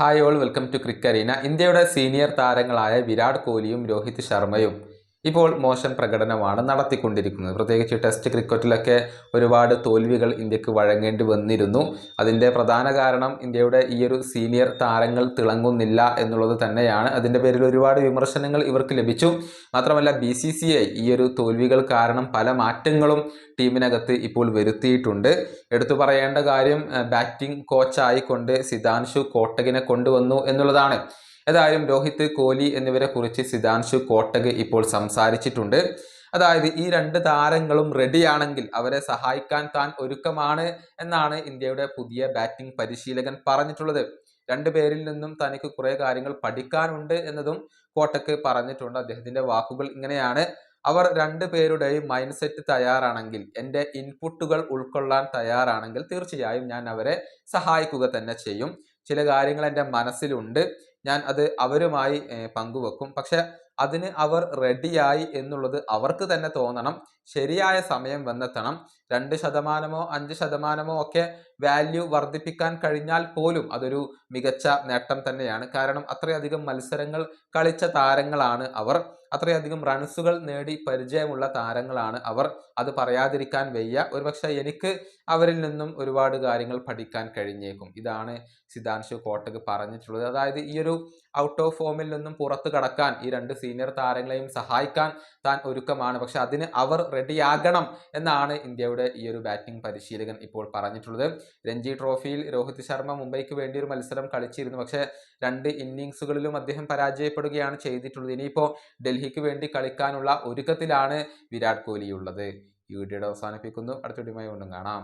Hi all welcome to cricarena ഇന്ത്യയുടെ senior താരങ്ങളായ വിരാട് കോഹ്ലിയും രോഹിത് ശർമ്മയും. ഇപ്പോൾ മോശം പ്രകടനമാണ് നടത്തിക്കൊണ്ടിരിക്കുന്നത്. പ്രത്യേകിച്ച് ടെസ്റ്റ് ക്രിക്കറ്റിലൊക്കെ ഒരുപാട് തോൽവികൾ ഇന്ത്യയ്ക്ക് വഴങ്ങേണ്ടി വന്നിരുന്നു. അതിന്റെ പ്രധാന കാരണം ഇന്ത്യയുടെ ഈ ഒരു സീനിയർ താരങ്ങൾ തിളങ്ങുന്നില്ല എന്നുള്ളത് തന്നെയാണ്. അതിന്റെ പേരിൽ ഒരുപാട് വിമർശനങ്ങൾ ഇവർക്ക് ലഭിച്ചു. മാത്രമല്ല ബി സി സി ഐ ഈ ഒരു തോൽവികൾ കാരണം പല മാറ്റങ്ങളും ടീമിനകത്ത് ഇപ്പോൾ വരുത്തിയിട്ടുണ്ട്. എടുത്തു പറയേണ്ട കാര്യം ബാറ്റിംഗ് കോച്ചായിക്കൊണ്ട് സിതാൻഷു കോട്ടകിനെ കൊണ്ടുവന്നു എന്നുള്ളതാണ്. ഏതായാലും രോഹിത് കോഹ്ലി എന്നിവരെ കുറിച്ച് സിതാൻഷു കോട്ടക് ഇപ്പോൾ സംസാരിച്ചിട്ടുണ്ട്. അതായത് ഈ രണ്ട് താരങ്ങളും റെഡിയാണെങ്കിൽ അവരെ സഹായിക്കാൻ താൻ ഒരുക്കമാണ് എന്നാണ് ഇന്ത്യയുടെ പുതിയ ബാറ്റിംഗ് പരിശീലകൻ പറഞ്ഞിട്ടുള്ളത്. രണ്ടു പേരിൽ നിന്നും തനിക്ക് കുറേ കാര്യങ്ങൾ പഠിക്കാനുണ്ട് എന്നതും കോട്ടക്ക് പറഞ്ഞിട്ടുണ്ട്. അദ്ദേഹത്തിന്റെ വാക്കുകൾ ഇങ്ങനെയാണ്. അവർ രണ്ടു പേരുടെയും മൈൻഡ് സെറ്റ് തയ്യാറാണെങ്കിൽ എന്റെ ഇൻപുട്ടുകൾ ഉൾക്കൊള്ളാൻ തയ്യാറാണെങ്കിൽ തീർച്ചയായും ഞാൻ അവരെ സഹായിക്കുക തന്നെ ചെയ്യും. ചില കാര്യങ്ങൾ എന്റെ മനസ്സിലുണ്ട്. ഞാൻ അത് അവരുമായി പങ്കുവെക്കും. പക്ഷെ അതിന് അവർ റെഡിയായി എന്നുള്ളത് അവർക്ക് തന്നെ തോന്നണം. ശരിയായ സമയം വന്നെത്തണം. രണ്ട് ശതമാനമോ അഞ്ച് ശതമാനമോ ഒക്കെ വാല്യൂ വർദ്ധിപ്പിക്കാൻ കഴിഞ്ഞാൽ പോലും അതൊരു മികച്ച നേട്ടം തന്നെയാണ്. കാരണം അത്രയധികം മത്സരങ്ങൾ കളിച്ച താരങ്ങളാണ് അവർ. അത്രയധികം റൺസുകൾ നേടി പരിചയമുള്ള താരങ്ങളാണ് അവർ. അത് പറയാതിരിക്കാൻ വയ്യ. ഒരുപക്ഷെ എനിക്ക് അവരിൽ നിന്നും ഒരുപാട് കാര്യങ്ങൾ പഠിക്കാൻ കഴിഞ്ഞേക്കും. ഇതാണ് സിദ്ധാംശു കോട്ടക് പറഞ്ഞിട്ടുള്ളത്. അതായത് ഈ ഒരു ഔട്ട് ഓഫ് ഫോമിൽ നിന്നും പുറത്തു കടക്കാൻ ഈ രണ്ട് സീനിയർ താരങ്ങളെയും സഹായിക്കാൻ താൻ ഒരുക്കമാണ്. പക്ഷെ അതിന് അവർ റെഡിയാകണം എന്നാണ് ഇന്ത്യയുടെ ഈ ഒരു ബാറ്റിംഗ് പരിശീലകൻ ഇപ്പോൾ പറഞ്ഞിട്ടുള്ളത്. രഞ്ജി ട്രോഫിയിൽ രോഹിത് ശർമ്മ മുംബൈക്ക് വേണ്ടി ഒരു മത്സരം കളിച്ചിരുന്നു. പക്ഷെ രണ്ട് ഇന്നിങ്സുകളിലും അദ്ദേഹം പരാജയപ്പെടുകയാണ് ചെയ്തിട്ടുള്ളത്. ഇനിയിപ്പോൾ ഡൽഹിക്ക് വേണ്ടി കളിക്കാനുള്ള ഒരുക്കത്തിലാണ് വിരാട് കോഹ്ലി ഉള്ളത്. ഈ വീഡിയോയുടെ അവസാനിപ്പിക്കുന്നു. അടുത്ത വീഡിയോയുമായി കൊണ്ടും കാണാം.